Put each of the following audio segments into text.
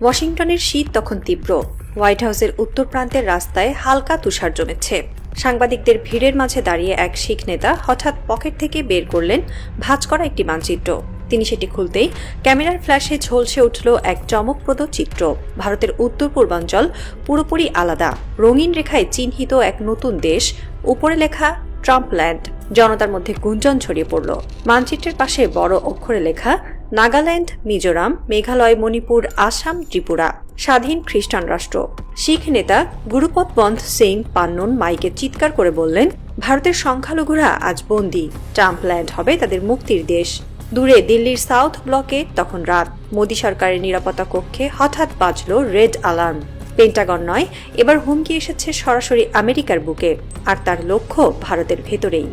ওয়াশিংটনের শীত তখন তীব্র। হোয়াইট হাউসের উত্তর প্রান্তের রাস্তায় হালকা তুষার জমেছে। সাংবাদিকদের ভিড়ের মাঝে দাঁড়িয়ে এক শিখ নেতা হঠাৎ পকেট থেকে বের করলেন ভাঁজ করা একটি মানচিত্র। তিনি সেটি খুলতেই ক্যামেরার ফ্ল্যাশে ঝলসে উঠল এক চমকপ্রদ চিত্র। ভারতের উত্তর পূর্বাঞ্চল পুরোপুরি আলাদা। রঙিন রেখায় চিহ্নিত এক নতুন দেশ। উপরে লেখা, ট্রাম্পল্যান্ড। জনতার মধ্যে গুঞ্জন ছড়িয়ে পড়ল। মানচিত্রের পাশে বড় অক্ষরে লেখা নাগাল্যান্ড, মিজোরাম, মেঘালয়, মণিপুর, আসাম, ত্রিপুরা। স্বাধীন খ্রিস্টান রাষ্ট্র। শিখ নেতা গুরুপদ বন্ধ সিং পান্নন মাইকে চিৎকার করে বললেন, ভারতের সংখ্যালঘুরা আজ বন্দী। ট্রাম্পল্যান্ড হবে তাদের মুক্তির দেশ। দূরে দিল্লির সাউথ ব্লকে তখন রাত। মোদী সরকারের নিরাপত্তা কক্ষে হঠাৎ বাজল রেড অ্যালার্ম। পেন্টাগন নয়, এবার হুমকি এসেছে সরাসরি আমেরিকার বুকে। আর তার লক্ষ্য ভারতের ভেতরেই।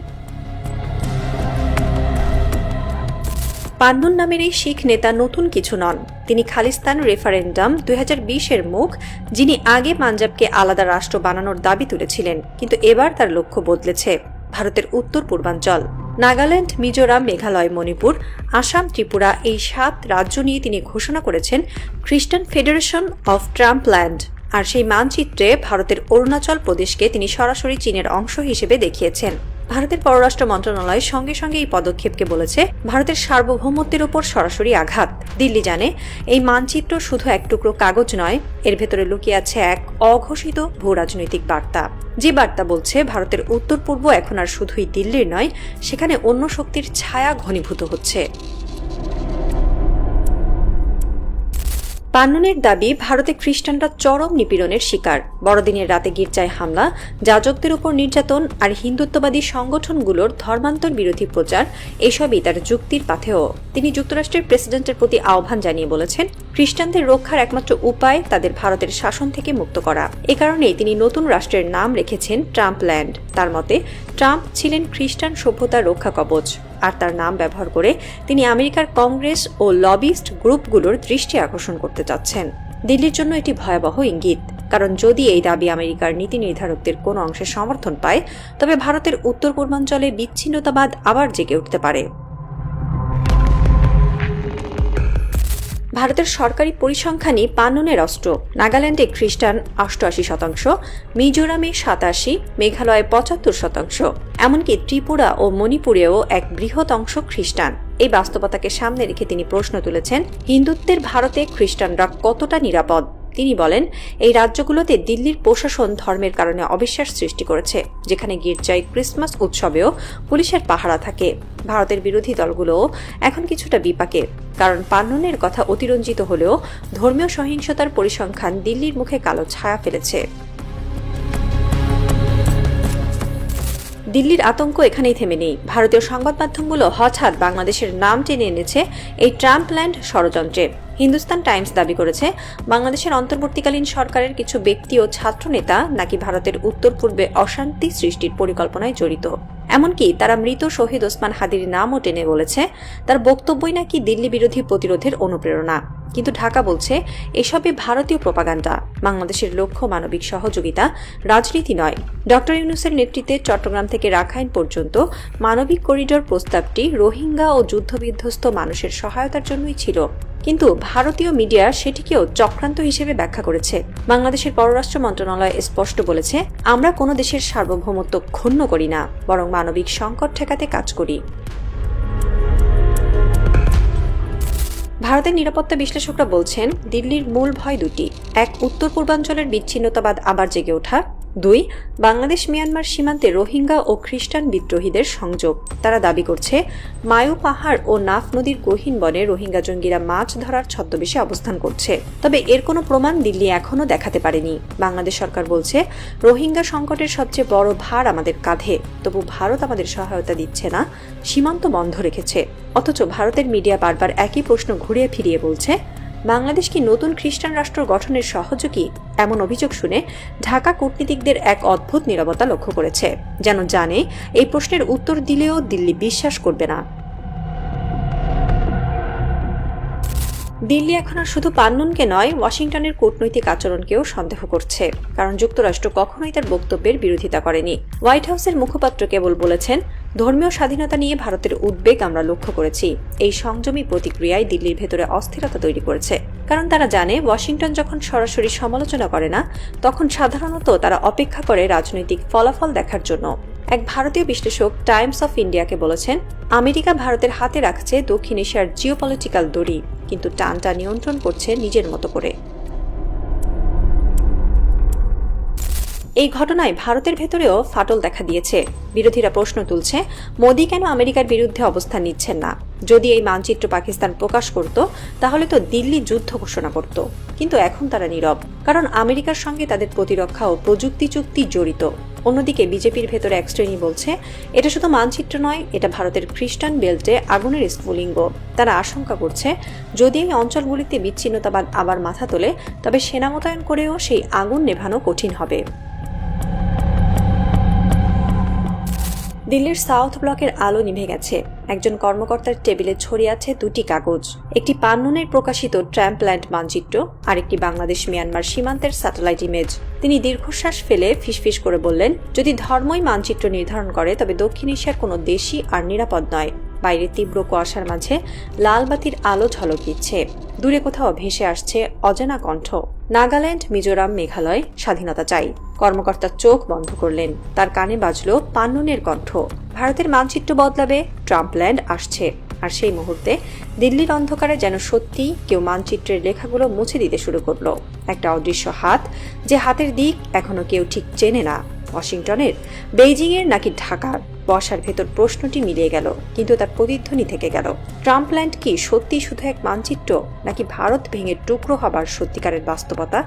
পান্নুন নামের এই শিখ নেতা নতুন কিছু নন। তিনি খালিস্তান রেফারেন্ডাম দুই এর মুখ, যিনি আগে পাঞ্জাবকে আলাদা রাষ্ট্র বানানোর দাবি তুলেছিলেন, কিন্তু এবার তার লক্ষ্য বদলেছে ভারতের উত্তর পূর্বাঞ্চল। নাগাল্যান্ড, মিজোরাম, মেঘালয়, মণিপুর, আসাম, ত্রিপুরা এই সাত রাজ্য নিয়ে তিনি ঘোষণা করেছেন খ্রিস্টান ফেডারেশন অফ ট্রাম্পল্যান্ড আর সেই মানচিত্রে ভারতের অরুণাচল প্রদেশকে তিনি সরাসরি চীনের অংশ হিসেবে দেখিয়েছেন। ভারতের পররাষ্ট্র মন্ত্রণালয় সঙ্গে সঙ্গে এই পদক্ষেপকে বলেছে, ভারতের সার্বভৌমত্বের ওপর সরাসরি আঘাত। দিল্লি জানে, এই মানচিত্র শুধু এক টুকরো কাগজ নয়, এর ভেতরে লুকিয়ে আছে এক অঘোষিত ভূরাজনৈতিক বার্তা। যে বার্তা বলছে, ভারতের উত্তর পূর্ব এখন আর শুধুই দিল্লির নয়, সেখানে অন্য শক্তির ছায়া ঘনীভূত হচ্ছে। পান্ননের দাবি, ভারতে খ্রিস্টানরা চরম নিপীড়নের শিকার। বড়দিনের রাতে গির্জায় হামলা, যাজকদের উপর নির্যাতন আর হিন্দুত্ববাদী সংগঠনগুলোর ধর্মান্তর বিরোধী প্রচার, এসবই তার যুক্তির পাথেও তিনি যুক্তরাষ্ট্রের প্রেসিডেন্টের প্রতি আহ্বান জানিয়ে বলেছেন, খ্রিস্টানদের রক্ষার একমাত্র উপায় তাদের ভারতের শাসন থেকে মুক্ত করা। এ কারণেই তিনি নতুন রাষ্ট্রের নাম রেখেছেন ট্রাম্পল্যান্ড তার মতে, ট্রাম্প ছিলেন খ্রিস্টান সভ্যতার রক্ষা কবচ। আর তার নাম ব্যবহার করে তিনি আমেরিকার কংগ্রেস ও লবিস্ট গ্রুপগুলোর দৃষ্টি আকর্ষণ করতে চাচ্ছেন। দিল্লির জন্য এটি ভয়াবহ ইঙ্গিত। কারণ যদি এই দাবি আমেরিকার নীতি নির্ধারকদের কোনো অংশে সমর্থন পায়, তবে ভারতের উত্তর পূর্বাঞ্চলে বিচ্ছিন্নতাবাদ আবার জেগে উঠতে পারে। ভারতের সরকারি পরিসংখ্যানই পান্ননের অস্ত্র। নাগাল্যান্ডে খ্রিস্টান অষ্টআশি শতাংশ, মিজোরামে সাতাশি, মেঘালয়ে পঁচাত্তর শতাংশ। এমনকি ত্রিপুরা ও মণিপুরেও এক বৃহৎ অংশ খ্রিস্টান। এই বাস্তবতাকে সামনে রেখে তিনি প্রশ্ন তুলেছেন, হিন্দুত্বের ভারতে খ্রিস্টানরা কতটা নিরাপদ? তিনি বলেন, এই রাজ্যগুলোতে দিল্লির প্রশাসন ধর্মের কারণে অবিশ্বাস সৃষ্টি করেছে, যেখানে গির্জায় ক্রিসমাস উৎসবেও পুলিশের পাহারা থাকে। ভারতের বিরোধী দলগুলোও এখন কিছুটা বিপাকে, কারণ পান্ননের কথা অতিরঞ্জিত হলেও ধর্মীয় সহিংসতার পরিসংখ্যান দিল্লির মুখে কালো ছায়া ফেলেছে। দিল্লির আতঙ্ক এখানেই থেমে নেই। ভারতীয় সংবাদ মাধ্যমগুলো হঠাৎ বাংলাদেশের নাম টেনে এনেছে এই ট্রাম্পল্যান্ড ষড়যন্ত্রে। হিন্দুস্তান টাইমস দাবি করেছে, বাংলাদেশের অন্তর্বর্তীকালীন সরকারের কিছু ব্যক্তি ও ছাত্রনেতা নাকি ভারতের উত্তর পূর্বে অশান্তি সৃষ্টির পরিকল্পনায় জড়িত। এমনকি তারা মৃত শহীদ ওসমান হাদির নামও টেনে বলেছে, তার বক্তব্যই নাকি দিল্লি বিরোধী প্রতিরোধের অনুপ্রেরণা। কিন্তু ঢাকা বলছে এসবই ভারতীয় প্রপাগান্ডা, বাংলাদেশের লক্ষ্য মানবিক সহযোগিতা, রাজনীতি নয়। ডক্টর ইউনুসের নেতৃত্বে চট্টগ্রাম থেকে রাখাইন পর্যন্ত মানবিক করিডোর প্রস্তাবটি রোহিঙ্গা ও যুদ্ধবিধ্বস্ত মানুষের সহায়তার জন্যই ছিল। কিন্তু ভারতীয় মিডিয়া সেটিকেও চক্রান্ত হিসেবে ব্যাখ্যা করেছে। বাংলাদেশের পররাষ্ট্র মন্ত্রণালয় স্পষ্ট বলেছে, আমরা কোনো দেশের সার্বভৌমত্ব ক্ষুণ্ণ করি না, বরং মানবিক সংকট ঠেকাতে কাজ করি। ভারতের নিরাপত্তা বিশ্লেষকরা বলছেন, দিল্লির মূল ভয় দুটি, এক উত্তর পূর্বাঞ্চলের বিচ্ছিন্নতাবাদ আবার জেগে ওঠা দুই, বাংলাদেশ মিয়ানমার সীমান্তে রোহিঙ্গা ও খ্রিস্টান বিদ্রোহীদের সংযোগ। তারা দাবি করছে, মায়ু পাহাড় ও নাফ নদীর গহীন বনে রোহিঙ্গা জঙ্গিরা মাছ ধরার ছদ্মবেশে অবস্থান করছে। তবে এর কোনো প্রমাণ দিল্লি এখনও দেখাতে পারেনি। বাংলাদেশ সরকার বলছে, রোহিঙ্গা সংকটের সবচেয়ে বড় ভার আমাদের কাঁধে। তবু ভারত আমাদের সহায়তা দিচ্ছে না, সীমান্ত বন্ধ রেখেছে। অথচ ভারতের মিডিয়া বারবার একই প্রশ্ন ঘুরিয়ে ফিরিয়ে বলছে বাংলাদেশ কি নতুন খ্রিস্টান রাষ্ট্র গঠনের সহযোগী? এমন অভিযোগ শুনে ঢাকা কূটনীতিকদের এক অদ্ভুত নিরবতা লক্ষ্য করেছে। যেন জানে, এই প্রশ্নের উত্তর দিলেও দিল্লি বিশ্বাস করবে না। দিল্লি এখন আর শুধু পান্নুনকে নয়, ওয়াশিংটনের কূটনৈতিক আচরণকেও সন্দেহ করছে। কারণ যুক্তরাষ্ট্র কখনোই তার বক্তব্যের বিরোধিতা করেনি। হোয়াইট হাউসের মুখপাত্র কেবল বলেছেন, ধর্মীয় স্বাধীনতা নিয়ে ভারতের উদ্বেগ আমরা লক্ষ্য করেছি। এই সংযমী প্রতিক্রিয়ায় দিল্লির ভেতরে অস্থিরতা তৈরি করেছে। কারণ তারা জানে, ওয়াশিংটন যখন সরাসরি সমালোচনা করে না, তখন সাধারণত তারা অপেক্ষা করে রাজনৈতিক ফলাফল দেখার জন্য। এক ভারতীয় বিশ্লেষক টাইমস অফ ইন্ডিয়াকে বলেছেন, আমেরিকা ভারতের হাতে রাখছে দক্ষিণ এশিয়ার জিওপলিটিক্যাল দড়ি, কিন্তু টানটা নিয়ন্ত্রণ করছে নিজের মতো করে। এই ঘটনায় ভারতের ভেতরেও ফাটল দেখা দিয়েছে। বিরোধীরা প্রশ্ন তুলছে, মোদী কেন আমেরিকার বিরুদ্ধে অবস্থান নিচ্ছেন না? যদি এই মানচিত্র পাকিস্তান প্রকাশ করত, তাহলে তো দিল্লি যুদ্ধ ঘোষণা করত। কিন্তু এখন তারা নীরব, কারণ আমেরিকার সঙ্গে তাদের প্রতিরক্ষা ও প্রযুক্তি চুক্তি জড়িত। অন্যদিকে বিজেপির ভেতরে এক শ্রেণি বলছে, এটা শুধু মানচিত্র নয়, এটা ভারতের খ্রিস্টান বেল্টে আগুনের স্ফুলিঙ্গ। তারা আশঙ্কা করছে, যদি এই অঞ্চলগুলিতে বিচ্ছিন্নতাবাদ আবার মাথা তোলে, তবে সেনা মোতায়েন করেও সেই আগুন নেভানো কঠিন হবে। দিল্লির সাউথ ব্লকের আলো নিভে গেছে। একজন কর্মকর্তার টেবিলে ছড়িয়ে আছে দুটি কাগজ। একটি পান্ননের প্রকাশিত ট্র্যাম্পল্যান্ড মানচিত্র আর একটি বাংলাদেশ মিয়ানমার সীমান্তের স্যাটেলাইট ইমেজ। তিনি দীর্ঘশ্বাস ফেলে ফিসফিস করে বললেন, যদি ধর্মই মানচিত্র নির্ধারণ করে, তবে দক্ষিণ এশিয়ার কোনো দেশই আর নিরাপদ নয়। বাইরে তীব্র কুয়াশার মাঝে লাল বাতির আলো ঝলক দিচ্ছে। দূরে কোথাও ভেসে আসছে অজানা কণ্ঠ। নাগাল্যান্ড, মিজোরাম, মেঘালয় স্বাধীনতা চাই। কর্মকর্তার চোখ বন্ধ করলেন। তার কানে বাজল পান্ননের কণ্ঠ। ভারতের মানচিত্র বদলাবে ট্রাম্পল্যান্ড আসছে। আর সেই মুহূর্তে দিল্লির অন্ধকারে যেন সত্যি কেউ মানচিত্রের লেখাগুলো মুছে দিতে শুরু করল। একটা অদৃশ্য হাত যে হাতের দিক এখনও কেউ ঠিক চেনে না। ওয়াশিংটনের, বেইজিংয়ের নাকি ঢাকার? বসার ভেতর প্রশ্নটি মিলিয়ে গেল, কিন্তু তার প্রতিধ্বনি থেকে গেল। ট্রাম্পল্যান্ড কি সত্যি শুধু এক মানচিত্র, নাকি ভারত ভেঙে টুকরো হবার সত্যিকারের বাস্তবতা?